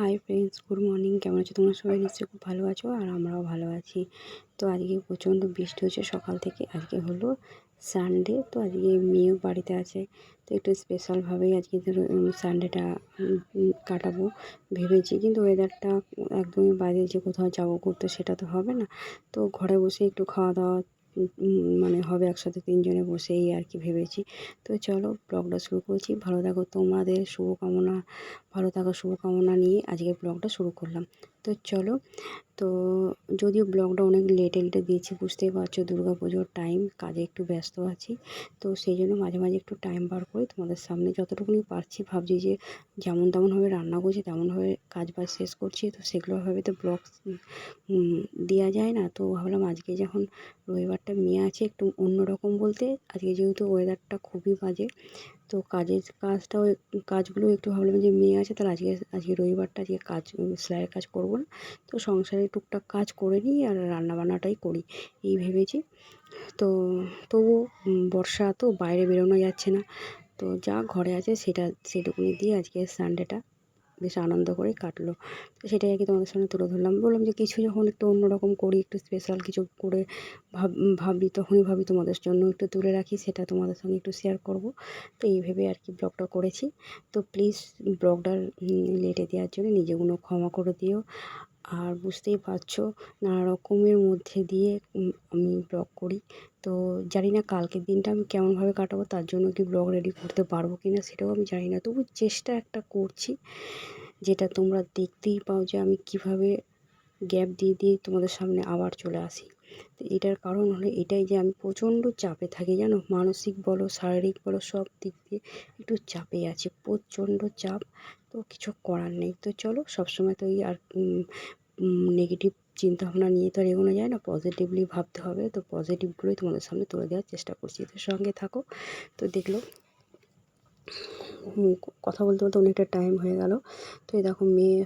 Hi friends good morning কেমন আছো? তোমরা সবাই নিশ্চয়ই খুব ভালো আছো আর আমরাও ভালো আছি। তো আজকে প্রচণ্ড বৃষ্টি হচ্ছে সকাল থেকে। আজকে হলো সানডে তো আজকে মেয়েও বাড়িতে আছে। তো একটু স্পেশালভাবেই আজকে সানডেটা কাটাবো ভেবেছি। কিন্তু ওয়েদারটা একদমই বাইরে যে কোথাও যাব ঘুরতে সেটা তো হবে না। তো ঘরে বসে একটু খাওয়া দাওয়া মানে হবে একসাথে তিনজনে বসে এই আর কি ভেবেছি। তো চলো ব্লগটা শুরু করছি। ভালো থাকো তোমাদের, শুভকামনা, ভালো থাকার শুভকামনা নিয়ে আজকের ব্লগটা শুরু করলাম। তো চলো। তো যদিও ব্লগটা অনেক লেটে লেটে দিয়েছি, বুঝতেই পারছ দুর্গা পুজোর টাইম কাজে একটু ব্যস্ত আছি। তো সেই জন্য মাঝে মাঝে একটু টাইম বার করে তোমাদের সামনে যতটুকুনি পারছি ভাবছি যে যেমন তেমনভাবে রান্না করছি, তেমনভাবে কাজ বাজ শেষ করছি। তো সেগুলোভাবে তো ব্লগ দেওয়া যায় না। তো ভাবলাম আজকে যখন রবিবারটা মেয়ে আছে একটু অন্যরকম বলতে, আজকে যেহেতু ওয়েদারটা খুবই বাজে তো কাজের কাজটাও কাজগুলো একটু ভাবলাম যে মেয়ে আছে তাহলে আজকে আজকে রবিবারটা আজকে কাজ, সেলাইয়ের কাজ করব না। তো সংসারে টুকটাক কাজ করে নিই আর রান্নাবান্নাটাই করি, এই ভেবেছি। তো তবুও বর্ষা তো বাইরে বেরোনো যাচ্ছে না। তো যা ঘরে আছে সেটা, সেটুকুনি দিয়ে আজকে সানডেটা বেশ আনন্দ করেই কাটলো। সেটাই আর কি তোমাদের সামনে তুলে ধরলাম। বললাম যে কিছু যখন একটু অন্যরকম করি, একটু স্পেশাল কিছু করে ভাব, ভাবি, তখনই ভাবি তোমাদের জন্য একটু তুলে রাখি, সেটা তোমাদের সঙ্গে একটু শেয়ার করব। তো এইভাবে আর কি ব্লগটা করেছি। তো প্লিজ ব্লগটা লেটে দেওয়ার জন্য নিজেগুলো ক্ষমা করে দিও। আর বুঝতেই পারছ, নানা রকমের মধ্যে দিয়ে আমি ব্লগ করি। তো জানি না কালকের দিনটা আমি কেমনভাবে কাটাবো, তার জন্য কি ব্লগ রেডি করতে পারব কি না সেটাও আমি জানি না। তবু চেষ্টা একটা করছি, যেটা তোমরা দেখতেই পাও যে আমি কীভাবে গ্যাপ দিয়ে দিয়ে তোমাদের সামনে আবার চলে আসি। তো এটার কারণ হলো এটাই যে আমি প্রচণ্ড চাপে থাকি, জানো? মানসিক বলো, শারীরিক বলো, সব দিক দিয়ে একটু চাপে আছি, প্রচণ্ড চাপ। তো কিছু করার নেই। তো চলো, সবসময় তো এই আর নেগেটিভ চিন্তাভাবনা নিয়ে তো আর এগোনো যায় না। পজিটিভলি ভাবতে হবে। তো পজিটিভগুলোই তোমাদের সামনে তুলে দেওয়ার চেষ্টা করছি। তো সঙ্গে থাকো। তো দেখল কথা বলতে বলতে অনেকটা টাইম হয়ে গেল। তো এই দেখো মেয়ে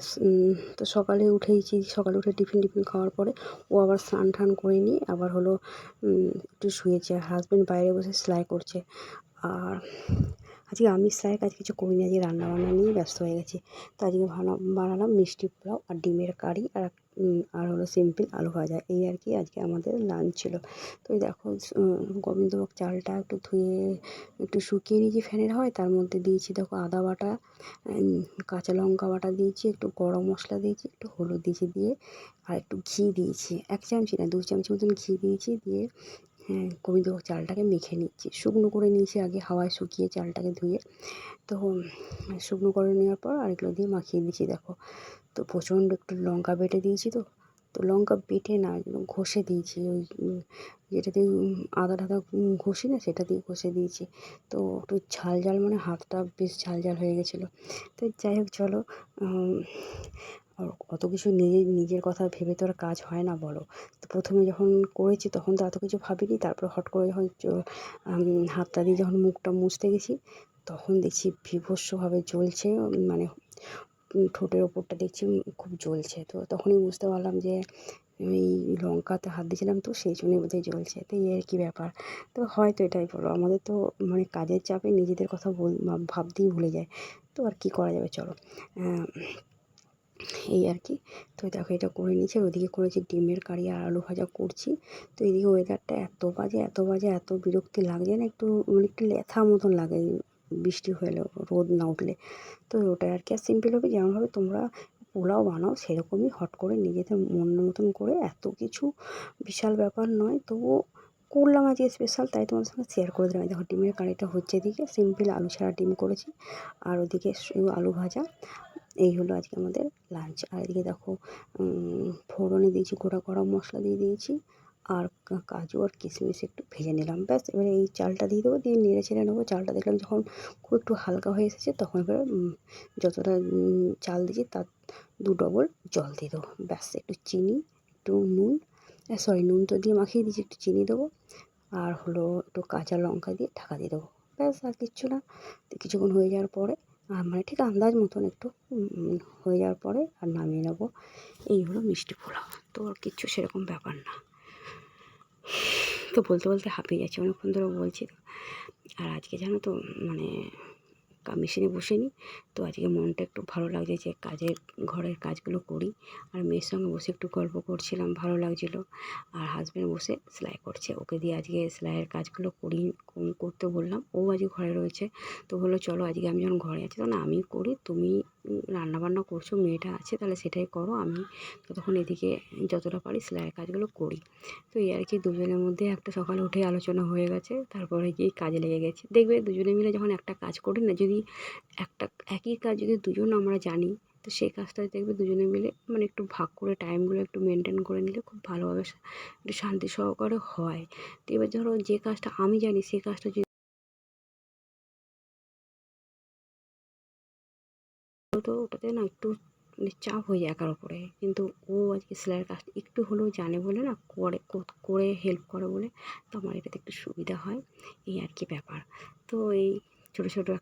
তো সকালে উঠেইছি। সকালে উঠে টিফিন টিফিন খাওয়ার পরে ও আবার স্নান টান করে নিয়ে আবার হলো একটু শুয়েছে। হাজব্যান্ড বাইরে বসে সেলাই করছে। আর আজকে আমিষ সেলাইয়ের কাজ কিছু করিনি, আজকে রান্নাবান্না নিয়ে ব্যস্ত হয়ে গেছি। তো আজকে বানালাম মিষ্টি পোলাও আর ডিমের কারি আর আর হলো সিম্পল আলু ভাজা। এই আর কি আজকে আমাদের লাঞ্চ ছিল। তো দেখো গোবিন্দভোগ চালটা একটু ধুয়ে, একটু শুকিয়ে নিয়েছি ফ্যানের হয়, তার মধ্যে দিয়েছি দেখো আদা বাটা কাঁচা লঙ্কা বাটা দিয়েছি, একটু গরম মশলা দিয়েছি, একটু হলুদ দিয়েছি দিয়ে, আর একটু ঘি দিয়েছি। এক চামচি না, দু চামচি মতন ঘি দিয়েছি দিয়ে গোবিন্দভোগ চালটাকে মেখে নিচ্ছি। শুকনো করে নিয়েছি আগে, হাওয়ায় শুকিয়ে চালটাকে ধুয়ে। তো শুকনো করে নেওয়ার পর আরেকগুলো দিয়ে মাখিয়ে দিয়েছি, দেখো। তো প্রচণ্ড একটু লঙ্কা বেটে দিয়েছি তো। তো লঙ্কা বেটে না ঘষে দিয়েছি। ওই যেটা দিয়ে আদা টাদা ঘষি না, সেটা দিয়ে ঘষে দিয়েছি। তো একটু ঝাল ঝাল মানে হাতটা বেশ ঝাল ঝাল হয়ে গেছিল। তো যাই হোক, চলো অত কিছু নিজের নিজের কথা ভেবে তো আর কাজ হয় না বলো। তো প্রথমে যখন করেছি তখন তো এত কিছু ভাবিনি, তারপর হট করে যখন হাতটা দিয়ে যখন মুখটা মুছতে গেছি, তখন দেখছি বীভৎসভাবে জ্বলছে মানে ঠোঁটের ওপরটা দেখছি খুব জ্বলছে। তো তখনই বুঝতে পারলাম যে এই লঙ্কাতে হাত দিয়েছিলাম তো সেই জন্যই বোধহয় জ্বলছে। তো এই আর কি ব্যাপার। তো হয়তো এটাই বলো, আমাদের তো মানে কাজের চাপে নিজেদের কথা বল, ভাবতেই ভুলে যায়। তো আর কি করা যাবে, চলো। এই আর কি। তো দেখো এটা করে নিয়েছি। আর ওদিকে করেছি ডিমের কারি আর আলু ভাজা করছি। তো এদিকে ওয়েদারটা এত বাজে এত বাজে, এত বিরক্তি লাগছে না, একটু মানে একটু লেথা মতন লাগে বৃষ্টি হলে, রোদ না উঠলে। তো ওটাই আর কি। আর সিম্পলভাবে যেমনভাবে তোমরা পোলাও বানাও, সেরকমই হট করে নিজেদের মন মতন করে এত কিছু বিশাল ব্যাপার নয়। তবুও করলাম আজকে স্পেশাল তাই তোমার সঙ্গে শেয়ার করে দিলাম। দেখো ডিমের কারিটা হচ্ছে এদিকে সিম্পল আলু ছাড়া ডিম করেছি। আর ওদিকে আলু ভাজা। এই হলো আজকে আমাদের লাঞ্চ আর এদিকে দেখো ফোড়নে দিয়েছি গোটা গরম মশলা দিয়ে দিয়েছি, আর কাজু আর কিশমিশ একটু ভেজে নিলাম। ব্যাস, এবারে এই চালটা দিয়ে দেবো, দিয়ে নেড়ে ছেড়ে নেব। চালটা দেখলাম যখন খুব একটু হালকা হয়ে এসেছে, তখন এবারে যতটা চাল দিয়েছি তার দু ডবল জল দিয়ে দেবো। ব্যাস, একটু চিনি, একটু নুন সরি নুন তো দিয়ে মাখিয়ে দিয়েছি, একটু চিনি দেবো। আর হলো একটু কাঁচা লঙ্কা দিয়ে ঢাকা দিয়ে দেবো। ব্যাস, আর কিচ্ছু না। কিছুক্ষণ হয়ে যাওয়ার পরে মানে ঠিক আন্দাজ মতন একটু হয়ে যাওয়ার পরে আর নামিয়ে নেব। এই হলো মিষ্টি পোলাও। তো আর কিচ্ছু সেরকম ব্যাপার না। তো বলতে বলতে হাঁপিয়ে যাচ্ছে, অনেকক্ষণ ধরে বলছি আর আজকে জানো তো মানে মেশিনে বসে নিই। তো আজকে মনটা একটু ভালো লাগছে যে কাজের, ঘরের কাজগুলো করি। আর মেয়ের সঙ্গে বসে একটু গল্প করছিলাম, ভালো লাগছিল। আর হাজব্যান্ড বসে সেলাই করছে। ওকে দিয়ে আজকে সেলাইয়ের কাজগুলো করি, করতে বললাম। ও আজকে ঘরে রয়েছে। তো বলল, চলো আজকে আমি যখন ঘরে আছি, তখন আমি করি। তুমি রান্নাবান্না করছ, মেয়েটা আছে, তাহলে সেটাই করো। আমি ততক্ষণ এদিকে যতটা পারি সেলাইয়ের কাজগুলো করি। তো এই আর কি দুজনের মধ্যে একটা সকালে উঠে আলোচনা হয়ে গেছে, তারপরে গিয়ে কাজে লেগে গেছে। দেখবে দুজনে মিলে যখন একটা কাজ করি না, যদি একটা একই কাজ যদি দুজন আমরা জানি, তো সেই কাজটা দেখবে দুজনে মিলে মানে একটু ভাগ করে টাইমগুলো একটু মেনটেন করে নিলে খুব ভালোভাবে একটু শান্তি সহকারে হয়। তো এবার ধরো যে কাজটা আমি জানি সেই কাজটা যদি তো ওটাতে না একটু মানে চাপ হয়ে যায় একার ওপরে কিন্তু ও আজকে সেলাইয়ের কাজটা একটু হলেও জানে বলে না, করে করে হেল্প করে বলে, তো আমার এটাতে একটু সুবিধা হয়। এই আর কি ব্যাপার। তো এই ছোটো ছোটো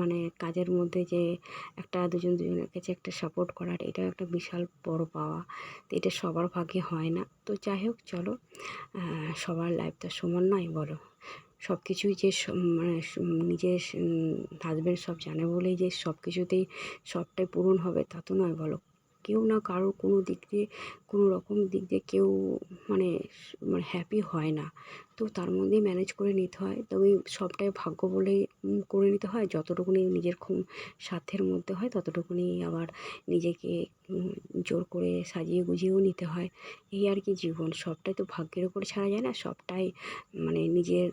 মানে কাজের মধ্যে যে একটা দুজন দুজনের কাছে একটা সাপোর্ট করার এটা একটা বিশাল বড় পাওয়া। তো এটা সবার ভাগ্যে হয় না। তো যাই হোক, চলো সবার লাইফ তো সমান নয়, বলো। সব কিছুই যে মানে নিজের হাজব্যান্ড সব জানে বলেই যে সব কিছুতেই সবটাই পূরণ হবে তা তো নয় বলো? কেউ না কারোর কোনো দিক দিয়ে, কোনো রকম দিক দিয়ে কেউ মানে মানে হ্যাপি হয় না। তো তার মধ্যেই ম্যানেজ করে নিতে হয়। তবে সবটাই ভাগ্য বলেই করে নিতে হয়। যতটুকুনি নিজের সাধ্যের মধ্যে হয়, ততটুকুনি আবার নিজেকে জোর করে সাজিয়ে গুজিয়েও নিতে হয়। এই আর কি জীবন। সবটাই তো ভাগ্যের ওপর ছাড়া যায় না। সবটাই মানে নিজের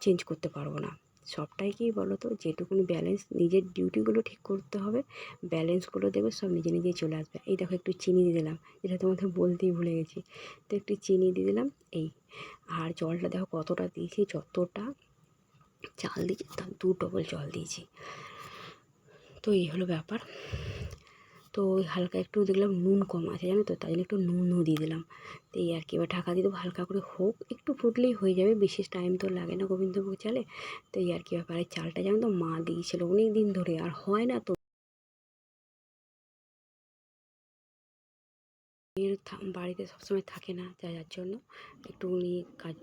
চেঞ্জ করতে পারব না। সবটাই কি বলো তো যেটুকুনি ব্যালেন্স নিজের ডিউটিগুলো ঠিক করতে হবে ব্যালেন্সগুলো দেবে সব নিজে নিজেই চলে আসবে। এই দেখো একটু চিনি দিয়ে দিলাম, এটা তোমাদের বলতেই ভুলে গেছি। তো একটু চিনি দিয়ে দিলাম, এই। আর জলটা দেখো কতটা দিয়েছি, যতটা চাল দিয়েছি, তার দু ডবল জল দিয়েছি। তো এই হলো ব্যাপার। তো হালকা একটু দেখলাম নুন কম আছে, জানো তো? তাই জন্য একটু নুনও দিয়ে দিলাম। তো এই আর কি, এবার ঢাকা দিয়ে দেবো হালকা করে হোক, একটু ফুটলেই হয়ে যাবে, বেশি টাইম তো লাগে না গোবিন্দভোগ চালে। তো এই আর কি ব্যাপারে চালটা জানো তো মা দিয়েছিলো অনেক দিন ধরে, আর হয় না তো। বাড়িতে সবসময় থাকে না যা, যার জন্য একটুখানি কাজ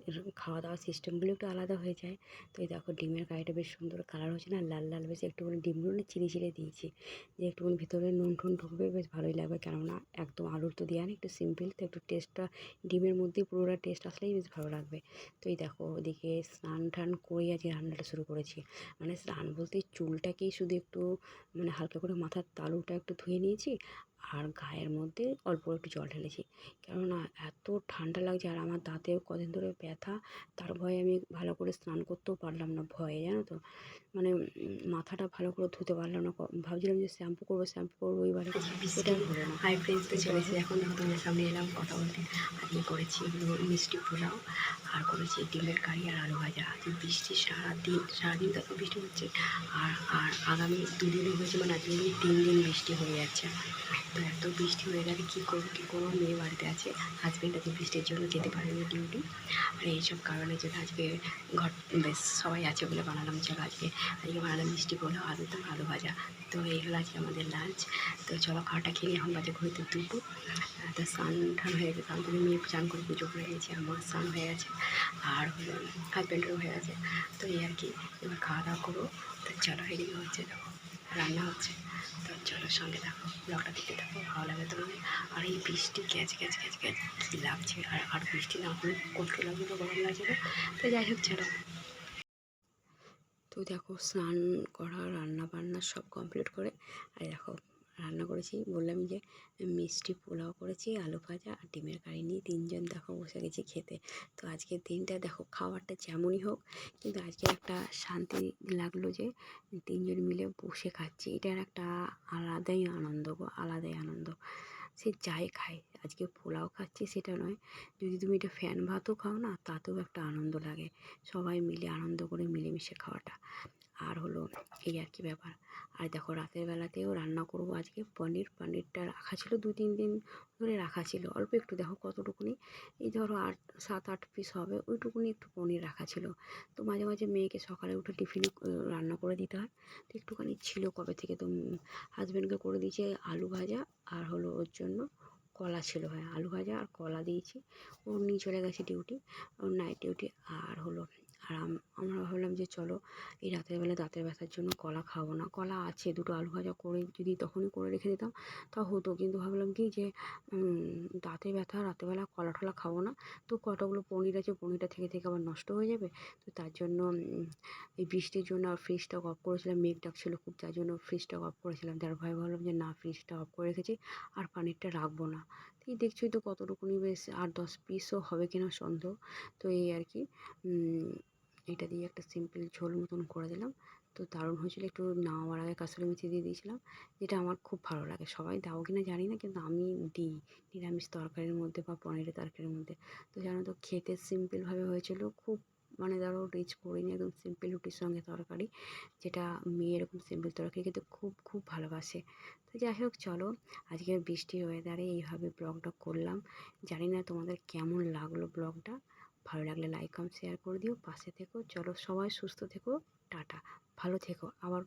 খাওয়া দাওয়ার সিস্টেমগুলো একটু আলাদা হয়ে যায়। তো এই দেখো ডিমের গাড়িটা বেশ সুন্দর কালার হচ্ছে না, লাল লাল বেশ একটুখানি ডিমগুলো না চিড়ে চিড়ে দিয়েছি। যে একটুখানি ভিতরে নুন ঠুন ঢুকবে বেশ ভালোই লাগবে, কেননা একদম আলুর তো দেওয়া নেই, একটু সিম্পল তো একটু টেস্টটা ডিমের মধ্যে পুরোটা টেস্ট আসলেই বেশ ভালো লাগবে। তো এই দেখো ওদিকে স্নান টান করে আজকে রান্নাটা শুরু করেছি। মানে স্নান বলতে চুলটাকেই শুধু একটু মানে হালকা করে মাথার তালুটা একটু ধুয়ে নিয়েছি আর গায়ের মধ্যে অল্প একটু জল ঢেলেছি। কেননা এত ঠান্ডা লাগছে আর আমার দাঁতেও কদিন ধরে ব্যথা। তার ভয়ে আমি ভালো করে স্নান করতেও পারলাম না ভয়ে জানো তো? মানে মাথাটা ভালো করে ধুতে পারলাম না। ভাবছিলাম যে শ্যাম্পু করব শ্যাম্পু করব এবারে সেটা হলো না? হাই ফ্রেন্ডস তো চলেছে। এখন দেখো তোমাদের সামনে এলাম কথা বলতে। আজকে করেছি? মিষ্টি পোলাও। আর করেছি ডিমের কারি আর আলু ভাজা। আজকে বৃষ্টি সারাদিন সারাদিন তো বৃষ্টি হচ্ছে। আর আর আগামী দুদিনই হয়েছে মানে আজকে তিন দিন বৃষ্টি হয়ে যাচ্ছে। তো এত বৃষ্টি হয়ে গেলে কী করব কী করব? মেয়ে বাড়িতে আছে হাজব্যান্ড আজকে বৃষ্টির জন্য যেতে পারেনি ডিউটি আর এইসব কারণের জন্য আজকে ঘর, বেশ সবাই আছে বলে বানালাম, চলো আজকে আজকে বানালাম মিষ্টি পোলাও, আলু তো আলু ভাজা। তো এই হলো আজকে আমাদের লাঞ্চ তো চলো খাওয়াটা খেয়ে এখন বাজে ঘুরতে দুটো। তো স্নান ঠান হয়ে গেছে, স্নান মেয়ে চান করে পুজো করে গেছে আমার স্নান হয়ে গেছে, আর হলো হাজব্যান্ডেরও হয়ে গেছে। তো এই আর কি, এবার খাওয়া দাওয়া করব। তো চলো এদিকে হচ্ছে দেখো রান্না হচ্ছে। তো চলো সঙ্গে থাকো ব্লগটা দেখতে থাকো, ভালো লাগে তোমাদের আর এই বৃষ্টি গ্যাচ গ্যাচ গ্যাচ গ্যাচ কী লাগছে। আর আর বৃষ্টি না হলে কষ্ট লাগবে তো গরম লাগছে তো যাই হোক, চলো। তো দেখো, স্নান করা রান্না বান্না সব কমপ্লিট করে। আর দেখো রান্না করেছি। বললাম যে, মিষ্টি পোলাও করেছি, আলু ভাজা আর ডিমের কারি নিয়ে তিনজন দেখো বসে গেছি খেতে। তো আজকের দিনটা দেখো খাবারটা যেমনই হোক, কিন্তু আজকে একটা শান্তি লাগল যে, তিনজন মিলে বসে খাচ্ছি। এটার একটা আলাদাই আনন্দ গো, আলাদাই আনন্দ। সে যাই খাই আজকে পোলাও খাচ্ছি সেটা নয়, যদি তুমি এটা ফ্যান ভাতও খাও না, তাতেও একটা আনন্দ লাগে। সবাই মিলে আনন্দ করে মিলেমিশে খাওয়াটা। আর হলো এই আর কি ব্যাপার। আর দেখো রাতের বেলাতেও রান্না করব আজকে পনির। পনিরটা রাখা ছিল দু তিন দিন ধরে রাখা ছিল। অল্প একটু দেখো কতটুকুনি। এই ধরো আট, সাত, আট পিস হবে। ওইটুকুনি একটু পনির রাখা ছিল। তো মাঝে মাঝে মেয়েকে সকালে উঠে টিফিনে রান্না করে দিতে হয়। তো একটুখানি ছিল কবে থেকে? তো হাজব্যান্ডকে করে দিয়েছে আলু ভাজা আর হলো ওর জন্য কলা ছিল হ্যাঁ আলু ভাজা আর কলা দিয়েছি। ও নিয়ে চলে গেছে ডিউটি ওর নাইট ডিউটি আর হলো আর আম- আমরা ভাবলাম যে চলো এই রাতের বেলা দাঁতের ব্যথার জন্য কলা খাব না। কলা আছে দুটো আলু ভাজা করে যদি তখনই করে রেখে দিতাম তা হতো। কিন্তু ভাবলাম কি যে উম, দাঁতে ব্যথা রাতেরবেলা কলা টলা খাব না। তো কতগুলো পনির আছে পনিরটা থেকে থেকে আবার নষ্ট হয়ে যাবে। তো তার জন্য এই বৃষ্টির জন্য আর ফ্রিজটা অফ করেছিলাম। মেঘ ডাকছিলো খুব যার জন্য ফ্রিজটা অফ করেছিলাম। তার ভয় ভাবলাম যে না ফ্রিজটা অফ করে রেখেছি আর পানিরটা রাখব না। এই দেখছোই তো কতটুকুনি বেশ আর দশ পিসও হবে কিনা সন্দেহ। তো এই আর কি এটা দিয়ে একটা সিম্পল ঝোল মতন করে দিলাম। তো দারুণ হয়েছিল। একটু নামাবার আগে কাসুরি মেথি দিয়ে দিয়েছিলাম। যেটা আমার খুব ভালো লাগে। সবাই দাও কিনা জানি না, কিন্তু আমি দিই। নিরামিষ তরকারির মধ্যে বা পনিরের তরকারির মধ্যে। তো জানো তো, খেতে সিম্পলভাবে হয়েছিল। খুব মানে ধরো রিচ করিনি একদম সিম্পল রুটির সঙ্গে তরকারি, যেটা মেয়ে এরকম সিম্পল তরকারি খেতে খুব খুব ভালোবাসে। তো যাই হোক, চলো। আজকের বৃষ্টির ওয়েদারে এইভাবে ব্লগটা করলাম। জানি না তোমাদের কেমন লাগল ব্লগটা ভালো লাগলে লাইক কম শেয়ার করে দিও। পাশে থেকো। চলো সবাই সুস্থ থেকো। টাটা। ভালো থেকো। আবার